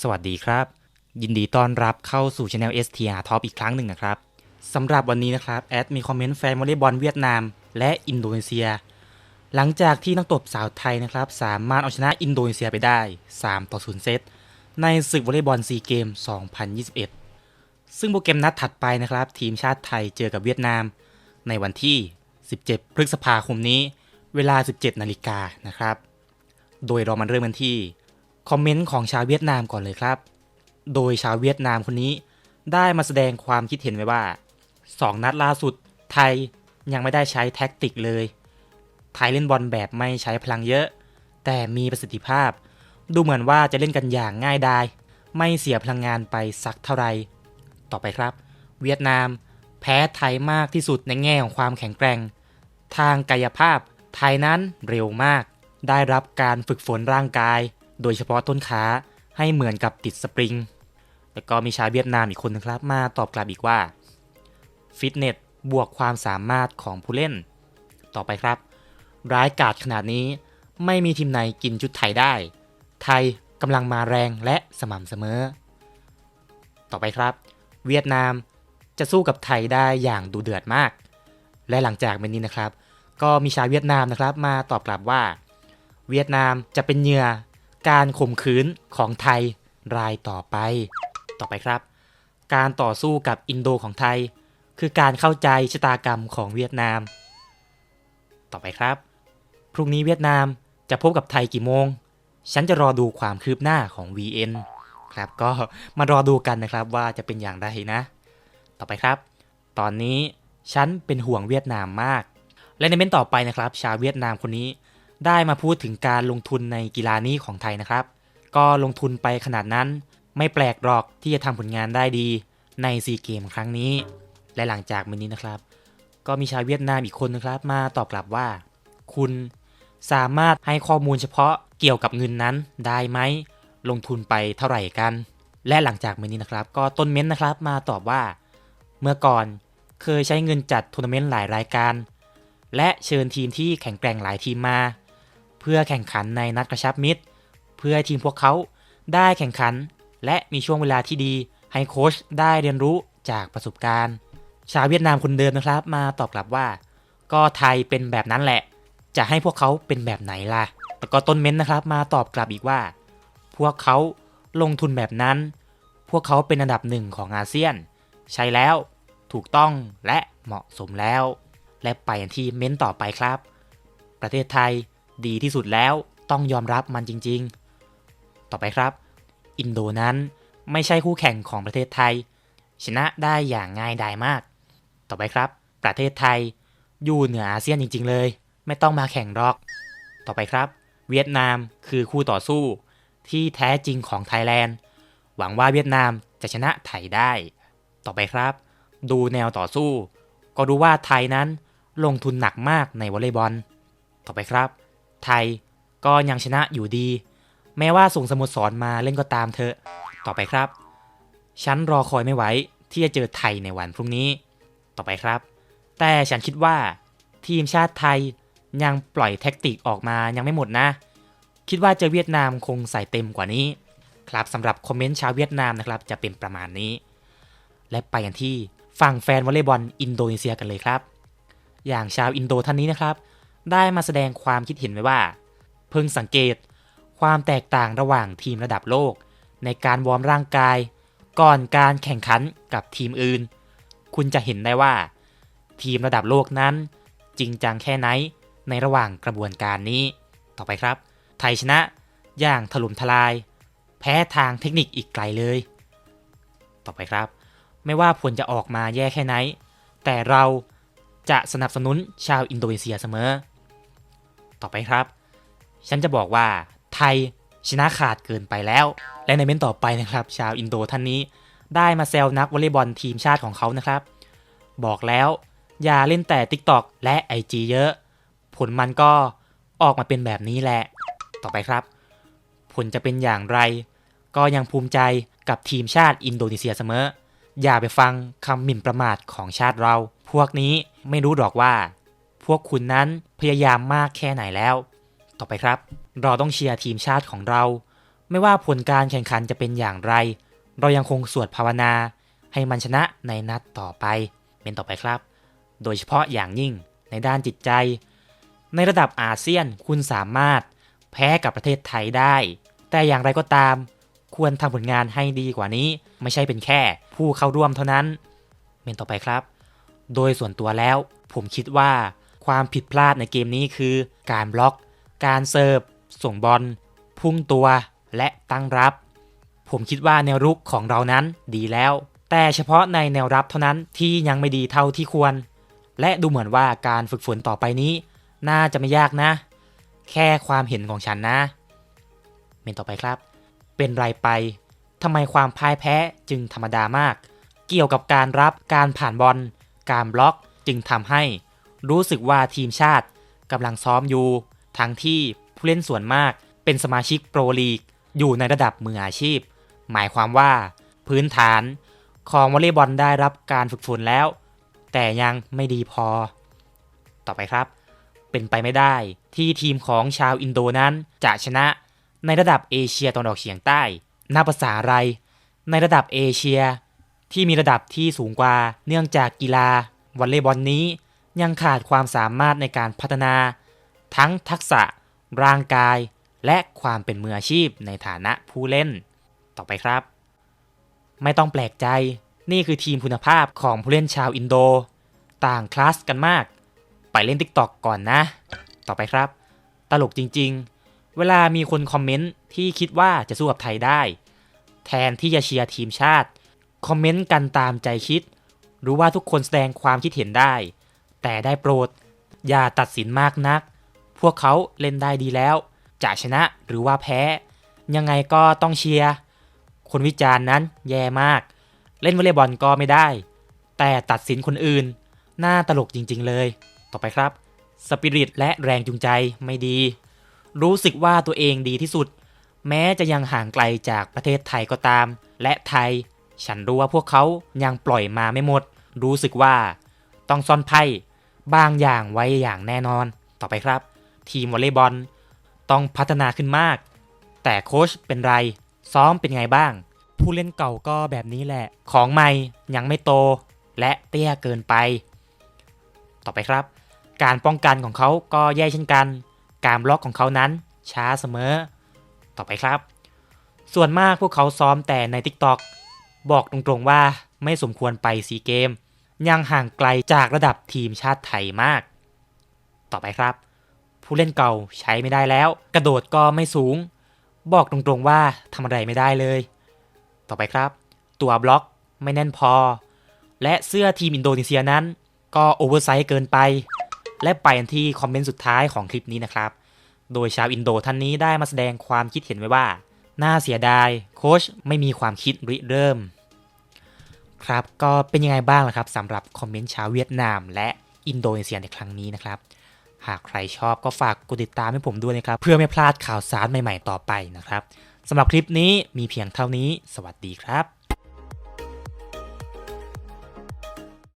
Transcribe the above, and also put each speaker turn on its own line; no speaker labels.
สวัสดีครับ ยินดีต้อนรับเข้าสู่ Channel STR Top อีกครั้งหนึ่งนะครับสำหรับวันนี้นะครับ แอดมีคอมเมนต์แฟนวอลเลย์บอลเวียดนาม และอินโดนีเซีย หลังจากที่นักตบสาวไทยนะครับ สามารถเอาชนะอินโดนีเซียไปได้ 3 ต่อ 0 เซต ในศึกวอลเลย์บอลซีเกม 2021 ซึ่งโปรแกรมนัดถัดไปนะครับ ทีมชาติไทยเจอกับเวียดนาม ในวันที่ 17 พฤษภาคมนี้ เวลา 17 นาฬิกานะครับ โดยเรามาเริ่มกันที่คอมเมนต์ของชาวเวียดนามก่อนเลยครับ โดยชาวเวียดนามคนนี้ได้มาแสดงความคิดเห็นไว้ว่า 2 นัดล่าสุดไทยยังไม่ได้ใช้แท็กติกเลย ไทยเล่นบอลแบบไม่ใช้พลังเยอะ แต่มีประสิทธิภาพ ดูเหมือนว่าจะเล่นกันอย่างง่ายดาย ไม่เสียพลังงานไปสักเท่าไหร่ต่อไปครับ เวียดนาม แพ้ไทยมากที่สุดในแง่ของความแข็งแกร่ง ทางกายภาพ ไทยนั้นเร็วมาก ได้รับการฝึกฝนร่างกาย โดยเฉพาะต้นขาให้เหมือนกับติดสปริง แล้วก็มีชาวเวียดนามอีกคนนึงครับ มาตอบกลับอีกว่าฟิตเนสบวกความสามารถของผู้เล่น ต่อไปครับ ร้ายกาจขนาดนี้ ไม่มีทีมไหนกินชุดไทยได้ ไทยกำลังมาแรงและสม่ำเสมอ ต่อไปครับ เวียดนามจะสู้กับไทยได้อย่างดูเดือดมาก และหลังจากเป็นนี้นะครับ ก็มีชาวเวียดนามนะครับ มาตอบกลับว่า เวียดนามจะเป็นเหยื่อการข่มขืนของไทยรายต่อไป ต่อไปครับ การต่อสู้กับอินโดของไทย คือการเข้าใจชะตากรรมของเวียดนาม ต่อไปครับ พรุ่งนี้เวียดนามจะพบกับไทยกี่โมง ฉันจะรอดูความคืบหน้าของ VN ครับก็มารอดูกันนะครับว่าจะเป็นอย่างไรนะ ต่อไปครับ ตอนนี้ฉันเป็นห่วงเวียดนามมาก และในเม้นต่อไปนะครับ ชาวเวียดนามคนนี้ ได้มาพูดถึงการลงทุนในกีฬานี้ของไทยนะครับ ก็ลงทุนไปขนาดนั้น ไม่แปลกหรอกที่จะทำผลงานได้ดีในซีเกมครั้งนี้ และหลังจากเมนนี้นะครับ ก็มีชาวเวียดนามอีกคนนะครับ มาตอบกลับว่า คุณสามารถให้ข้อมูลเฉพาะเกี่ยวกับเงินนั้นได้ไหมลงทุนไปเท่าไหร่กัน และหลังจากเมนนี้นะครับ ก็ต้นเม้นต์นะครับมาตอบว่า เมื่อก่อนเคยใช้เงินจัดทัวร์นาเมนต์หลายรายการ และเชิญทีมที่แข็งแกร่งหลายทีมมา เพื่อแข่งขันในนัดกระชับมิตร เพื่อให้ทีมพวกเขาได้แข่งขัน และมีช่วงเวลาที่ดี ให้โค้ชได้เรียนรู้จากประสบการณ์ ชาวเวียดนามคนเดิมนะครับ มาตอบกลับว่า ก็ไทยเป็นแบบนั้นแหละ จะให้พวกเขาเป็นแบบไหนล่ะแล้วก็ต้นเม้นต์นะครับ มาตอบกลับอีกว่า พวกเขาลงทุนแบบนั้น พวกเขาเป็นอันดับหนึ่งของอาเซียน ใช่แล้ว ถูกต้องและเหมาะสมแล้ว และไปกันที่เม้นต์ต่อไปครับ ประเทศไทยดีที่สุดแล้วต้องยอมรับมันจริง ๆ ต่อไปครับ อินโดนั้นไม่ใช่คู่แข่งของประเทศไทย ชนะได้อย่างง่ายดายมาก ต่อไปครับ ประเทศไทยอยู่เหนืออาเซียนจริง ๆ เลย ไม่ต้องมาแข่งรอก ต่อไปครับ เวียดนามคือคู่ต่อสู้ ที่แท้จริงของไทยแลนด์ หวังว่าเวียดนามจะชนะไทยได้ ต่อไปครับ ดูแนวต่อสู้ ก็รู้ว่าไทยนั้น ลงทุนหนักมากในวอลเลย์บอล ต่อไปครับ ไทยก็ยังชนะอยู่ดี แม้ว่าส่งสโมสรมาเล่นก็ตามเถอะ ต่อไปครับ ฉันรอคอยไม่ไหวที่จะเจอไทยในวันพรุ่งนี้ ต่อไปครับ แต่ฉันคิดว่า ทีมชาติไทยยังปล่อยแท็กติกออกมายังไม่หมดนะ คิดว่าเจอเวียดนามคงใส่เต็มกว่านี้ ครับสำหรับคอมเมนต์ชาวเวียดนามนะครับ จะเป็นประมาณนี้ และไปกันที่ฝั่งแฟนวอลเลย์บอลอินโดนีเซียกันเลยครับ อย่างชาวอินโดท่านนี้นะครับ ได้มาแสดงความคิดเห็นไว้ว่า เพิ่งสังเกตความแตกต่างระหว่างทีมระดับโลก ในการวอร์มร่างกาย ก่อนการแข่งขันกับทีมอื่น คุณจะเห็นได้ว่า ทีมระดับโลกนั้น จริงจังแค่ไหนในระหว่างกระบวนการนี้ ต่อไปครับ ไทยชนะอย่างถล่มทลาย แพ้ทางเทคนิคอีกไกลเลย ต่อไปครับ ไม่ว่าผลจะออกมาแย่แค่ไหน แต่เรา จะสนับสนุนชาวอินโดนีเซียเสมอ ต่อไปครับ ฉันจะบอกว่าไทยชนะขาดเกินไปแล้ว และในเม้นต่อไปนะครับ ชาวอินโดท่านนี้ ได้มาแซวนักวอลเลย์บอลทีมชาติของเขานะครับ บอกแล้วอย่าเล่นแต่ TikTok และ IG เยอะ ผลมันก็ออกมาเป็นแบบนี้แหละ ต่อไปครับ ผลจะเป็นอย่างไร ก็ยังภูมิใจกับทีมชาติอินโดนีเซียเสมอ อย่าไปฟังคำหมิ่นประมาทของชาติเรา พวกนี้ไม่รู้หรอกว่า พวกคุณนั้นพยายามมากแค่ไหนแล้ว ต่อไปครับ เราต้องเชียร์ทีมชาติของเรา ไม่ว่าผลการแข่งขันจะเป็นอย่างไร เรายังคงสวดภาวนา ให้มันชนะในนัดต่อไป เป็นต่อไปครับ โดยเฉพาะอย่างยิ่งในด้านจิตใจ ในระดับอาเซียนคุณสามารถแพ้กับประเทศไทยได้ แต่อย่างไรก็ตาม ควรทำผลงานให้ดีกว่านี้ ไม่ใช่เป็นแค่ ผู้เข้าร่วมเท่านั้น เมนต่อไปครับ โดยส่วนตัวแล้ว ผมคิดว่าความผิดพลาดในเกมนี้คือ การบล็อก การเสิร์ฟ ส่งบอล พุ่งตัว และตั้งรับ ผมคิดว่าแนวรุกของเรานั้นดีแล้ว แต่เฉพาะในแนวรับเท่านั้นที่ยังไม่ดีเท่าที่ควร และดูเหมือนว่าการฝึกฝนต่อไปนี้ น่าจะไม่ยากนะ แค่ความเห็นของฉันนะ เมนต่อไปครับ เป็นไรไปทำไมความพ่ายแพ้จึงธรรมดามาก เกี่ยวกับการรับการผ่านบอล การบล็อกจึงทำให้ รู้สึกว่าทีมชาติกำลังซ้อมอยู่ ทั้งที่ผู้เล่นส่วนมากเป็นสมาชิกโปรลีก อยู่ในระดับมืออาชีพ หมายความว่า พื้นฐานของวอลเลย์บอลได้รับการฝึกฝนแล้ว แต่ยังไม่ดีพอ ต่อไปครับ เป็นไปไม่ได้ที่ทีมของชาวอินโดนั้นจะชนะ ในระดับเอเชียตะวันออกเฉียงใต้นับภาษาอะไร ในระดับเอเชีย ที่มีระดับที่สูงกว่า เนื่องจากกีฬาวอลเลย์บอลนี้ ยังขาดความสามารถในการพัฒนา ทั้งทักษะ ร่างกาย และความเป็นมืออาชีพในฐานะผู้เล่น ต่อไปครับ ไม่ต้องแปลกใจ นี่คือทีมคุณภาพของผู้เล่นชาวอินโด ต่างคลาสกันมาก ไปเล่น t ิ k t o k ก่อนนะ ต่อไปครับ ตลกจริงๆ เวลามีคนคอมเมนต์ที่คิดว่าจะสู้กับไทยได้ แทนที่จะเชียร์ทีมชาติ คอมเมนต์กันตามใจคิด รู้ว่าทุกคนแสดงความคิดเห็นได้ แต่ได้โปรด อย่าตัดสินมากนัก พวกเขาเล่นได้ดีแล้ว จะชนะหรือว่าแพ้ ยังไงก็ต้องเชียร์ คนวิจารณ์นั้นแย่มาก เล่นวอลเลย์บอลก็ไม่ได้ แต่ตัดสินคนอื่น น่าตลกจริง ๆ เลย ต่อไปครับ สปิริตและแรงจูงใจไม่ดี รู้สึกว่าตัวเองดีที่สุด แม้จะยังห่างไกลจากประเทศไทยก็ตาม และไทย ฉันรู้ว่าพวกเขายังปล่อยมาไม่หมด รู้สึกว่า ต้องซ่อนไพ่บางอย่างไว้อย่างแน่นอน ต่อไปครับ ทีมวอลเลย์บอลต้องพัฒนาขึ้นมาก แต่โค้ชเป็นไร ซ้อมเป็นไงบ้าง ผู้เล่นเก่าก็แบบนี้แหละ ของใหม่ยังไม่โต และเตี้ยเกินไป ต่อไปครับ การป้องกันของเขาก็แย่เช่นกัน การบล็อกของเขานั้นช้าเสมอ ต่อไปครับ ส่วนมากพวกเขาซ้อมแต่ใน TikTok บอกตรงๆว่าไม่สมควรไปซีเกม ยังห่างไกลจากระดับทีมชาติไทยมาก ต่อไปครับ ผู้เล่นเก่าใช้ไม่ได้แล้ว กระโดดก็ไม่สูง บอกตรงๆว่าทำอะไรไม่ได้เลย ต่อไปครับ ตัวบล็อกไม่แน่นพอ และเสื้อทีมอินโดนีเซียนั้น ก็โอเวอร์ไซส์เกินไป และไปกันที่คอมเมนต์สุดท้ายของคลิปนี้นะครับ โดยชาวอินโดท่านนี้ได้มาแสดงความคิดเห็นไว้ว่า น่าเสียดายโค้ชไม่มีความคิดริเริ่ม ครับก็เป็นยังไงบ้างล่ะครับสำหรับคอมเมนต์ชาวเวียดนาม และอินโดนีเซียในครั้งนี้นะครับ หากใครชอบก็ฝากกดติดตามให้ผมด้วยนะครับ เพื่อไม่พลาดข่าวสารใหม่ๆต่อไปนะครับสำหรับคลิปนี้มีเพียงเท่านี้ สวัสดีครับ